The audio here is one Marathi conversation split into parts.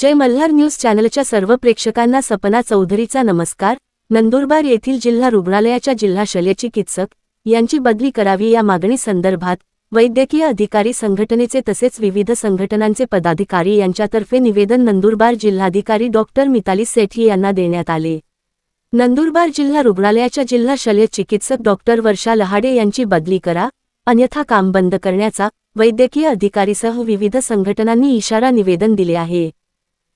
जय मल्हार न्यूज चॅनलच्या सर्व प्रेक्षकांना सपना चौधरीचा नमस्कार. नंदुरबार येथील जिल्हा रुग्णालयाच्या जिल्हा शल्यचिकित्सक यांची बदली करावी या मागणी संदर्भात वैद्यकीय अधिकारी संघटनेचे तसेच विविध संघटनांचे पदाधिकारी यांच्यातर्फे निवेदन नंदुरबार जिल्हाधिकारी डॉक्टर मिताली सेठी यांना देण्यात आले. नंदुरबार जिल्हा रुग्णालयाच्या जिल्हा शल्य चिकित्सक डॉक्टर वर्षा लहाडे यांची बदली करा. अन्यथा काम बंद करण्याचा वैद्यकीय अधिकारीसह विविध संघटनांनी इशारा निवेदन दिले आहे.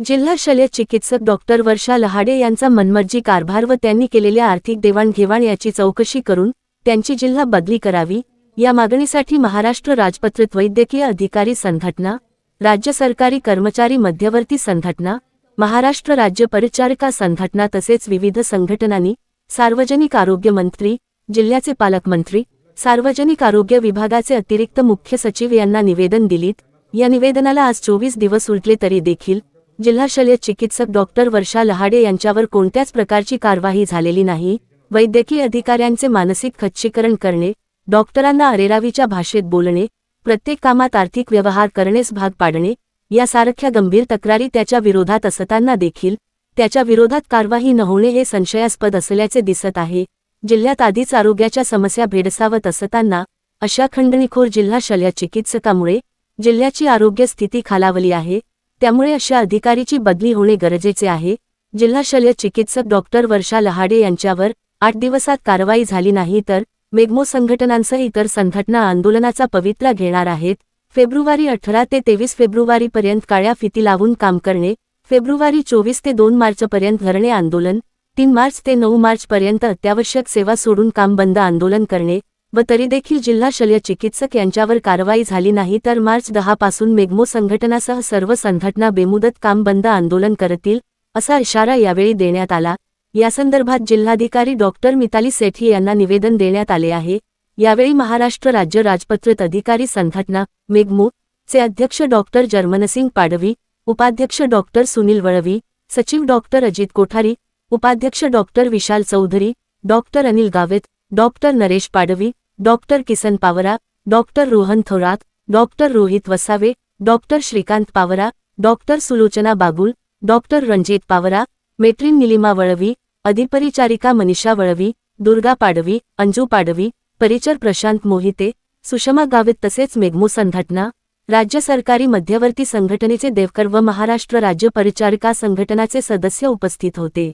जिल्हा शल्य चिकित्सक डॉक्टर वर्षा लहाडे यांचा मनमर्जी कारभार व त्यांनी केलेल्या आर्थिक देवाणघेवाण याची चौकशी करून त्यांची जिल्हा बदली करावी या मागणीसाठी महाराष्ट्र राजपत्रित वैद्यकीय अधिकारी संघटना राज्य सरकारी कर्मचारी मध्यवर्ती संघटना महाराष्ट्र राज्य परिचारिका संघटना तसेच विविध संघटनांनी सार्वजनिक आरोग्य मंत्री जिल्ह्याचे पालकमंत्री सार्वजनिक आरोग्य विभागाचे अतिरिक्त मुख्य सचिव यांना निवेदन दिलीत. या निवेदनाला आज चोवीस दिवस उलटले तरी देखील जिल्हा शल्य चिकित्सक डॉक्टर वर्षा लहाडे यांच्यावर कोणत्याच प्रकारची कारवाई झालेली नाही. वैद्यकीय अधिकाऱ्यांचे मानसिक खच्चीकरण करणे डॉक्टरांना अरेरावीच्या भाषेत बोलणे प्रत्येक कामात आर्थिक व्यवहार करणेस भाग पाडणे यासारख्या गंभीर तक्रारी त्याच्या विरोधात असताना देखील त्याच्या विरोधात कारवाई न होणे हे संशयास्पद असल्याचे दिसत आहे. जिल्ह्यात आधीच आरोग्याच्या समस्या भेडसावत असताना अशा खंडणीखोर जिल्हा शल्य चिकित्सकामुळे जिल्ह्याची आरोग्य स्थिती खालावली आहे. त्यामुळे अशा अधिकारीची बदली होणे गरजेचे आहे. जिल्हा शल्य चिकित्सक डॉक्टर वर्षा लहाडे यांच्यावर आठ दिवसात कारवाई झाली नाही तर मेग्मो संघटनांसह इतर संघटना आंदोलनाचा पवित्रा घेणार आहेत. फेब्रुवारी अठरा ते तेवीस फेब्रुवारीपर्यंत काळ्या फिती लावून काम करणे फेब्रुवारी चोवीस ते दोन मार्चपर्यंत धरणे आंदोलन तीन मार्च ते नऊ मार्चपर्यंत अत्यावश्यक सेवा सोडून काम बंद आंदोलन करणे व तरी देखील जिल्हा शल्य चिकित्सक यांच्यावर कारवाई झाली नाही तर मार्च दहापासून मेघमो संघटनासह सर्व संघटना बेमुदत काम बंद आंदोलन करतील असा इशारा यावेळी देण्यात आला. यासंदर्भात जिल्हाधिकारी डॉक्टर मिताली सेठी यांना निवेदन देण्यात आले आहे. यावेळी महाराष्ट्र राज्य राजपत्रित अधिकारी संघटना मेग्मो चे अध्यक्ष डॉक्टर जर्मनसिंग पाडवी उपाध्यक्ष डॉक्टर सुनील वळवी सचिव डॉक्टर अजित कोठारी उपाध्यक्ष doctor Vishal Chaudhari doctor Anil Gavit doctor Naresh Padvi doctor Kisan Pawara doctor Rohan Thorat doctor Rohit Vasave doctor Shrikant Pawara doctor Sulochana Bagul doctor Ranjit Pawara matron Nilima Valvi अधिपरिचारिका Manisha Valvi Durga Padvi Anju Padvi परिचर प्रशांत मोहिते सुषमा गावित तसेच मेघमू संघटना राज्य सरकारी मध्यवर्ती संघटनेचे देवकर व महाराष्ट्र राज्य परिचारिका संघटनाचे सदस्य उपस्थित होते.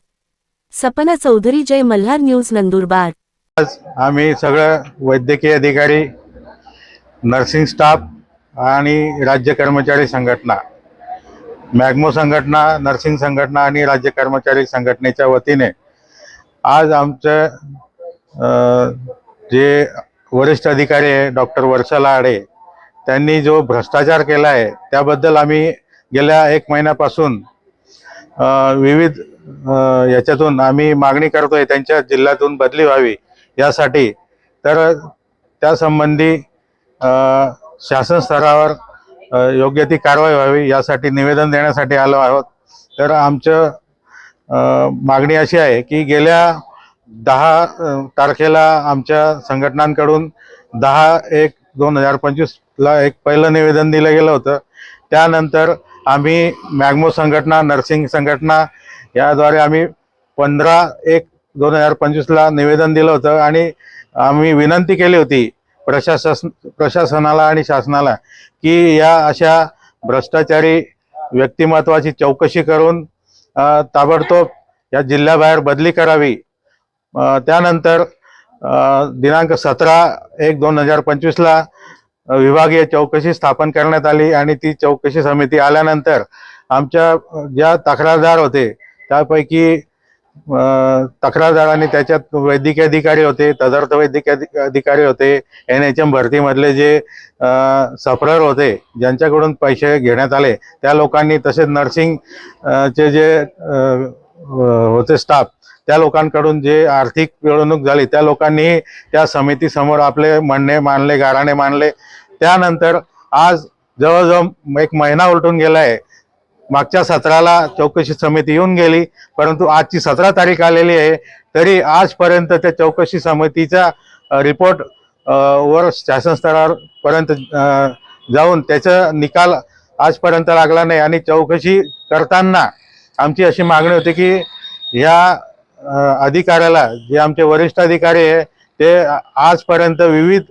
सपना चौधरी जय मल्हार न्यूज नंदुरबार. आज आम्ही सगळं वैद्यकीय अधिकारी नर्सिंग स्टाफ आणि राज्य कर्मचारी संघटना मॅग्मो संघटना नर्सिंग संघटना आणि राज्य कर्मचारी संघटनेच्या वतीने आज आमचं जे वरिष्ठ अधिकारी आहे डॉक्टर वर्षा लाडे त्यांनी जो भ्रष्टाचार केला आहे त्याबद्दल आम्ही गेल्या एक महिन्यापासून विविध याच्यातून आम्ही मागणी करतोय त्यांच्या जिल्ह्यातून बदली व्हावी. यासाठी. तर त्यासंबंधी शासन स्तरावर योग्य ती कारवाई व्हावी यासाठी निवेदन देण्यासाठी आलो आहोत. तर आमचं मागणी अशी आहे की गेल्या दहा तारखेला आमच्या संघटनांकडून दहा एक दोन हजार पंचवीसला एक पहिलं निवेदन दिलं गेलं होतं. त्यानंतर आम्ही मॅग्मो संघटना नर्सिंग संघटना याद्वारे आम्ही पंधरा एक दोन हजार पंचवीसला निवेदन दिलं होतं आणि आम्ही विनंती केली होती प्रशासन प्रशासनाला आणि शासनाला की या अशा भ्रष्टाचारी व्यक्तिमत्वाची चौकशी करून ताबडतोब या जिल्ह्याबाहेर बदली करावी. त्यानंतर दिनांक सतरा एक दोन हजार पंचवीसला विभागीय चौकशी स्थापन करण्यात आली आणि ती चौकशी समिती आल्यानंतर आमच्या ज्या तक्रारदार होते त्यापैकी तक्रारदाराने त्याच्यात वैद्यकीय अधिकारी होते तदर्थ वैद्यकीय अधिकारी होते एन एच एम भरतीमधले जे सफरर होते ज्यांच्याकडून पैसे घेण्यात आले त्या लोकांनी तसेच नर्सिंग चे जे होते स्टाफ त्या लोकांकडून जे आर्थिक पिळवणूक झाली त्या लोकांनी त्या समितीसमोर आपले म्हणणे मानले गाराणे मानले. त्यानंतर आज जवळजवळ एक महिना उलटून गेला आहे मागच्या सत्राला चौकशी समिती येऊन गेली परंतु आजची सतरा तारीख आलेली आहे तरी आजपर्यंत त्या चौकशी समितीचा रिपोर्ट वर शासन स्तरापर्यंत जाऊन त्याचा निकाल आजपर्यंत लागला नाही. आणि चौकशी करताना आमची अशी मागणी होती की ह्या अधिकाऱ्याला जे आमचे वरिष्ठ अधिकारी आहे ते आजपर्यंत विविध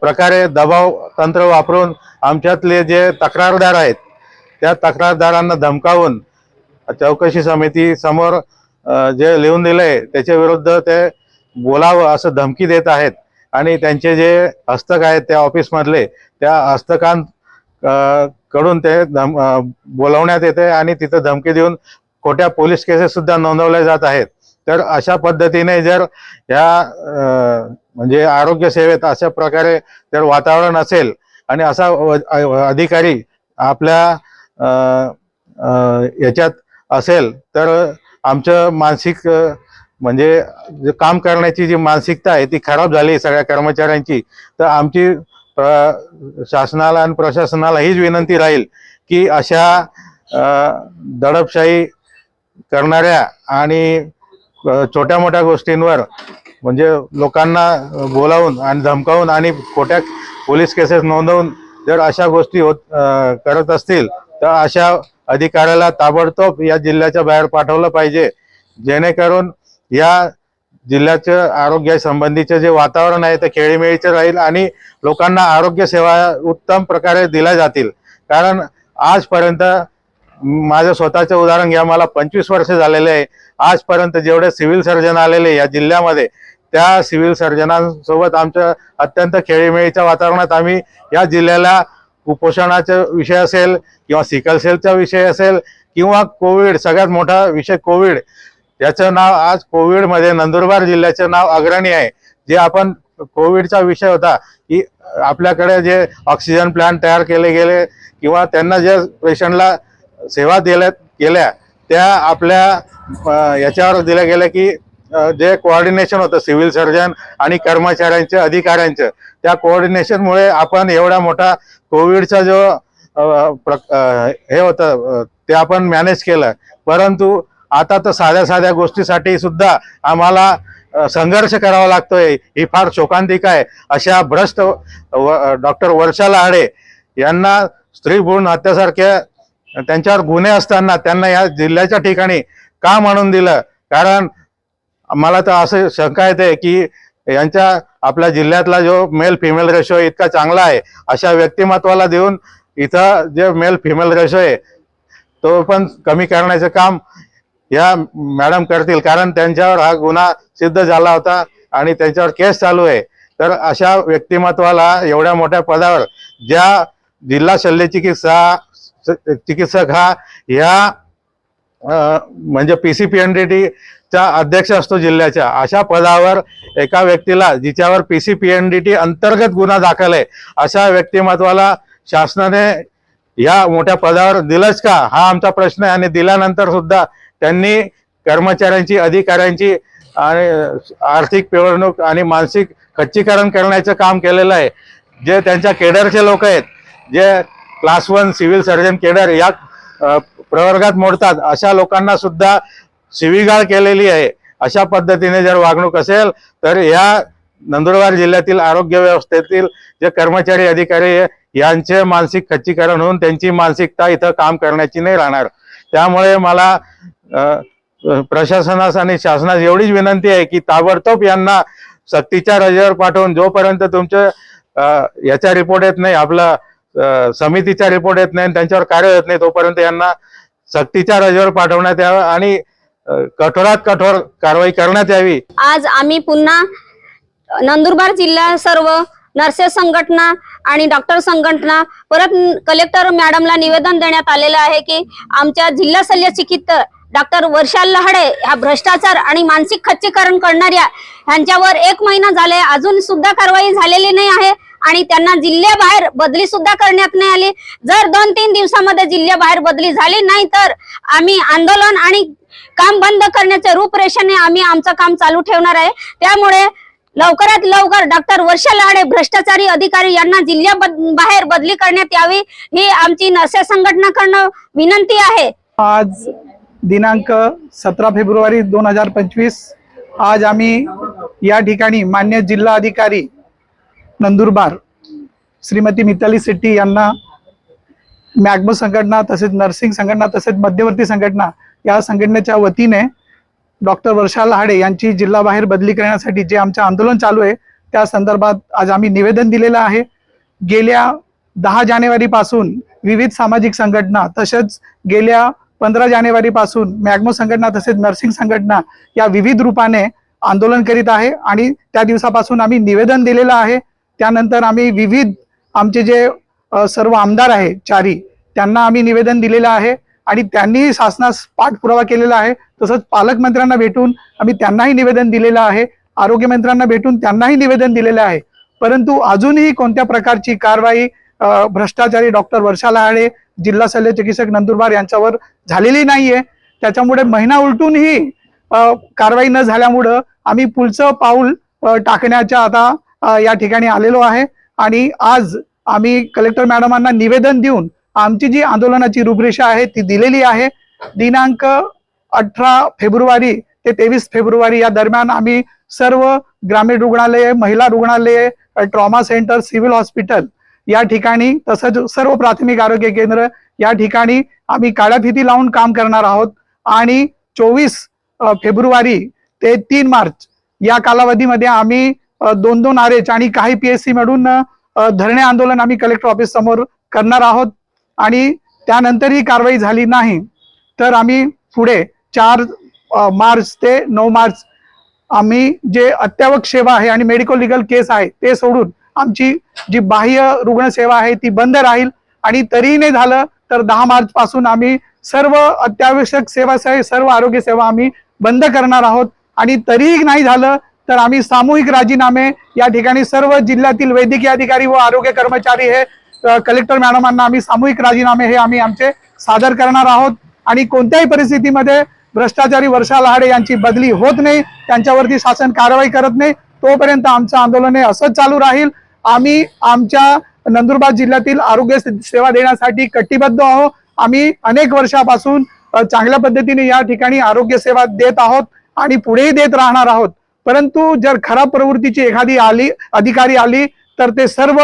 प्रकारे दबाव तंत्र वापरून आमच्यातले जे तक्रारदार आहेत त्या तक्रारदारांना धमकावून चौकशी समिती समोर जे लिहून दिलंय त्याच्या विरुद्ध ते बोलावं असं धमकी देत आहेत. आणि त्यांचे जे हस्तक आहेत त्या ऑफिसमधले त्या हस्तकां कडून ते धम बोलावण्यात बोलवण्यात येते आणि तिथं धमकी देऊन खोट्या पोलीस केसेस सुद्धा नोंदवल्या जात आहेत. तर अशा पद्धतीने जर या म्हणजे आरोग्य सेवेत अशा प्रकारे जर वातावरण असेल आणि असा व- अधिकारी आपल्या याच्यात असेल तर आमचं मानसिक म्हणजे जे काम करण्याची जी मानसिकता आहे ती खराब झाली सगळ्या कर्मचाऱ्यांची. तर आमची प्र- शासनाला आणि प्रशासनाला हीच विनंती राहील की अशा दडपशाही करणाऱ्या आणि छोट्या मोठ्या गोष्टींवर म्हणजे लोकांना बोलावून आणि धमकावून आणि खोट्या पोलीस केसेस नोंदवून जर अशा गोष्टी होत करत असतील तर अशा अधिकाऱ्याला ताबडतोब या जिल्ह्याच्या बाहेर पाठवलं पाहिजे. जेणेकरून या जिल्ह्याचं आरोग्यासंबंधीचं जे वातावरण आहे ते खेळीमेळीचं राहील आणि लोकांना आरोग्य सेवा उत्तम प्रकारे दिल्या जातील. कारण आजपर्यंत माझं स्वतःचं उदाहरण घ्या मला पंचवीस वर्ष झालेले आहे. आजपर्यंत जेवढे सिव्हिल सर्जन आलेले या जिल्ह्यामध्ये त्या सिव्हिल सर्जनांसोबत आमच्या अत्यंत खेळीमेळीच्या वातावरणात आम्ही या जिल्ह्याला कुपोषणाचा विषय असेल किंवा सिकल सेलचा विषय असेल किंवा कोविड सगळ्यात मोठा विषय कोविड. याचं नाव आज कोविडमध्ये नंदुरबार जिल्ह्याचं नाव अग्रणी आहे. जे आपण कोविडचा विषय होता की आपल्याकडे जे ऑक्सिजन प्लांट तयार केले गेले किंवा त्यांना ज्या पेशंटला सेवा दिल्या गेल्या त्या आपल्या याच्यावर दिल्या गेल्या की जे कोऑर्डिनेशन होतं सिव्हिल सर्जन आणि कर्मचाऱ्यांचं अधिकाऱ्यांचं त्या कोऑर्डिनेशनमुळे आपण एवढा मोठा कोविडचा जो प्र- हे होतं ते आपण मॅनेज केलं. परंतु आता तर साध्या साध्या गोष्टीसाठी सुद्धा आम्हाला संघर्ष करावा लागतोय. ही फार शोकांतिका आहे. अशा भ्रष्ट डॉक्टर वर्षा लाडे यांना स्त्री भ्रूण हत्यासारख्या त्यांच्यावर गुन्हे असताना त्यांना या जिल्ह्याच्या ठिकाणी का म्हणून दिलं? कारण मला तर असं शंका येते की यांच्या आपल्या जिल्ह्यातला जो मेल फिमेल रेशो इतका चांगला आहे अशा व्यक्तिमत्वाला देऊन इथं जे मेल फिमेल रेशो आहे तो पण कमी करण्याचं काम या मॅडम करतील. कारण त्यांच्यावर हा गुन्हा सिद्ध झाला होता आणि त्यांच्यावर केस चालू आहे. तर अशा व्यक्तिमत्वाला एवढ्या मोठ्या पदावर ज्या जिल्हा शल्य चिकित्सा चिकित्सक हा या म्हणजे P C P N D T चा अध्यक्ष असतो जिल्ह्याच्या. अशा पदावर एका व्यक्तीला जिच्यावर P C P N D T अंतर्गत गुन्हा दाखल आहे अशा व्यक्तिमत्वाला शासनाने या मोठ्या पदावर दिलंच का? हा आमचा प्रश्न आहे. आणि दिल्यानंतर सुद्धा त्यांनी कर्मचाऱ्यांची अधिकाऱ्यांची आणि आर्थिक पिळवणूक आणि मानसिक खच्चीकरण करण्याचं काम केलेलं आहे. जे त्यांच्या केडरचे लोक आहेत जे class one civil surgeon cadre या प्रवर्गात मोडतात अशा लोकांना सुद्धा शिवीगाळ केलेली आहे. अशा पद्धतीने जर वागणूक असेल तर या नंदुरबार जिल्ह्यातील आरोग्य व्यवस्थेतील जे कर्मचारी अधिकारी यांचे मानसिक खच्चीकरण होऊन त्यांची मानसिकता इथं काम करण्याची नाही राहणार. त्यामुळे मला प्रशासनास आणि शासनास एवढीच विनंती आहे की ताबडतोब यांना सक्तीच्या रजेवर पाठवून जोपर्यंत तुमचे याचा रिपोर्ट येत नाही आपला समितीचा रिपोर्ट येत नाही त्यांच्यावर कार्य येत नाही तोपर्यंत यांना सक्तीच्या रजेवर पाठवण्यात यावं आणि कठोरात कठोर कारवाई करण्यात यावी. आज आम्ही पुन्हा नंदुरबार जिल्हा सर्व नर्सेस संघटना आणि डॉक्टर संघटना परत कलेक्टर मॅडमला निवेदन देण्यात आलेलं आहे की आमच्या जिल्हा शल्य चिकित्सक डॉक्टर वर्षाल लहाडे ह्या भ्रष्टाचार आणि मानसिक खच्चीकरण करणाऱ्या ह्यांच्यावर एक महिना झालाय. अजून सुद्धा कारवाई झालेली नाही आहे. आणि त्यांना जिल्ह्याबाहेर बदली सुद्धा करण्यात नाही आली. जर दोन तीन दिवसामध्ये जिल्ह्याबाहेर बदली झाली नाही तर आम्ही आंदोलन आणि काम बंद करण्याच्या रूपरेषेने आम्ही आमचं काम चालू ठेवणार आहे. त्यामुळे लवकरात लवकर डॉक्टर वर्षा लाडे भ्रष्टाचारी अधिकारी यांना जिल्ह्या बाहेर बदली करण्यात यावी ही आमची नसे संघटना करणं विनंती आहे. आज दिनांक सतरा फेब्रुवारी दोन हजार पंचवीस आज आम्ही या ठिकाणी मान्य जिल्हा अधिकारी नंदुरबार श्रीमती मिताली शेट्टी यांना मॅग्मो संघटना तसेच नर्सिंग संघटना तसेच मध्यवर्ती संघटना या संघटनेच्या वतीने डॉक्टर वर्षा लहाडे यांची जिल्हाबाहेर बदली करण्यासाठी जे आमचं आंदोलन चालू आहे त्या संदर्भात आज आम्ही निवेदन दिलेलं आहे. गेल्या दहा जानेवारीपासून विविध सामाजिक संघटना तसेच गेल्या पंधरा जानेवारीपासून मॅग्मो संघटना तसेच नर्सिंग संघटना या विविध रूपाने आंदोलन करीत आहे आणि त्या दिवसापासून आम्ही निवेदन दिलेलं आहे. त्यानंतर आम्ही विविध आमचे जे सर्व आमदार आहे चारी त्यांना आम्ही निवेदन दिलेलं आहे आणि त्यांनी शासनास पाठपुरावा केलेला आहे. तसंच पालकमंत्र्यांना भेटून आम्ही त्यांनाही निवेदन दिलेलं आहे. आरोग्यमंत्र्यांना भेटून त्यांनाही निवेदन दिलेलं आहे. परंतु अजूनही कोणत्या प्रकारची कारवाई भ्रष्टाचारी डॉक्टर वर्षा लहाडे जिल्हा शल्य चिकित्सक नंदुरबार यांच्यावर झालेली नाहीये. त्याच्यामुळे महिना उलटूनही कारवाई न झाल्यामुळं आम्ही पुढचं पाऊल टाकण्याच्या आता या ठिकाणी आलेलो आहे. आणि आज आम्ही कलेक्टर मॅडमांना निवेदन देऊन आमची जी आंदोलनाची रूपरेषा आहे ती दिलेली आहे. दिनांक अठरा फेब्रुवारी ते तेवीस फेब्रुवारी या दरम्यान आम्ही सर्व ग्रामीण रुग्णालये महिला रुग्णालये ट्रॉमा सेंटर सिव्हिल हॉस्पिटल या ठिकाणी तसंच सर्व प्राथमिक आरोग्य केंद्र या ठिकाणी आम्ही काळ्या फिती लावून काम करणार आहोत. आणि चोवीस फेब्रुवारी ते तीन मार्च या कालावधीमध्ये आम्ही दोन दोन आर एच आणि काही पी एस सी मिळून धरणे आंदोलन आम्ही कलेक्टर ऑफिस समोर करणार आहोत आणि त्यानंतर ही कारवाई झाली नाही. तर आम्ही पुढे चार मार्च ते नऊ मार्च आम्ही जे अत्यावक सेवा आहे आणि मेडिकल लिगल केस आहे ते सोडून आमची जी बाह्य रुग्णसेवा आहे ती बंद राहील आणि तरीही नाही झालं तर दहा मार्च पासून आम्ही सर्व अत्यावश्यक सेवा सह सर्व आरोग्य सेवा आम्ही बंद करणार आहोत आणि तरीही नाही झालं तर आम्ही सामूहिक राजीनामे या ठिकाणी सर्व जिल्ह्यातील वैद्यकीय अधिकारी व आरोग्य कर्मचारी हे कलेक्टर मॅडमांना आम्ही सामूहिक राजीनामे हे आम्ही आमचे सादर करणार आहोत. आणि कोणत्याही परिस्थितीमध्ये भ्रष्टाचारी वर्षा लहाडे यांची बदली होत नाही त्यांच्यावरती शासन कारवाई करत नाही तोपर्यंत आमचं आंदोलन हे असंच चालू राहील. आम्ही आमच्या नंदुरबार जिल्ह्यातील आरोग्य सेवा देण्यासाठी कटिबद्ध आहोत. आम्ही अनेक वर्षापासून चांगल्या पद्धतीने या ठिकाणी आरोग्य सेवा देत आहोत आणि पुढेही देत राहणार आहोत. परंतु जर खराब प्रवृत्तीची एखादी आली अधिकारी आली तर ते सर्व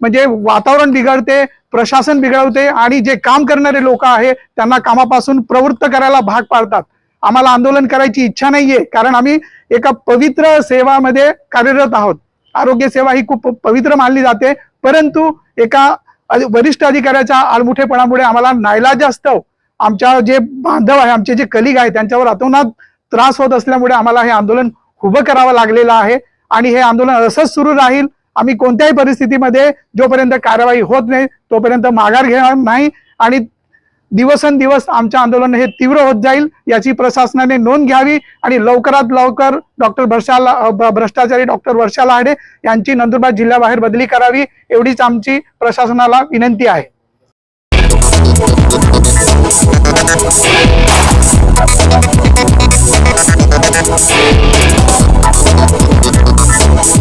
म्हणजे वातावरण बिघडते प्रशासन बिघडवते आणि जे काम करणारे लोक आहे त्यांना कामापासून प्रवृत्त करायला भाग पाडतात. आम्हाला आंदोलन करायची इच्छा नाहीये कारण आम्ही एका पवित्र सेवामध्ये कार्यरत आहोत. आरोग्य सेवा ही खूप पवित्र मानली जाते परंतु एका वरिष्ठ अधिकाऱ्याच्या आलमुठेपणामुळे आम्हाला नाईलाजास्तव आमच्या जे बांधव आहे आमचे जे कलिग आहे त्यांच्यावर अतोनात त्रास होत असल्यामुळे आम्हाला हे आंदोलन उभं करावं लागलेलं आहे आणि हे आंदोलन असंच सुरू राहील. आम्ही कोणत्याही परिस्थितीमध्ये जोपर्यंत कारवाई होत नाही तोपर्यंत माघार घेणार नाही आणि दिवसेंदिवस आमच्या आंदोलन हे तीव्र होत जाईल याची प्रशासनाने नोंद घ्यावी आणि लवकरात लवकर डॉक्टर भ्रष्टाला भ्रष्टाचारी डॉक्टर वर्षा लाडे यांची नंदुरबार जिल्ह्याबाहेर बदली करावी एवढीच आमची प्रशासनाला विनंती आहे. すいません。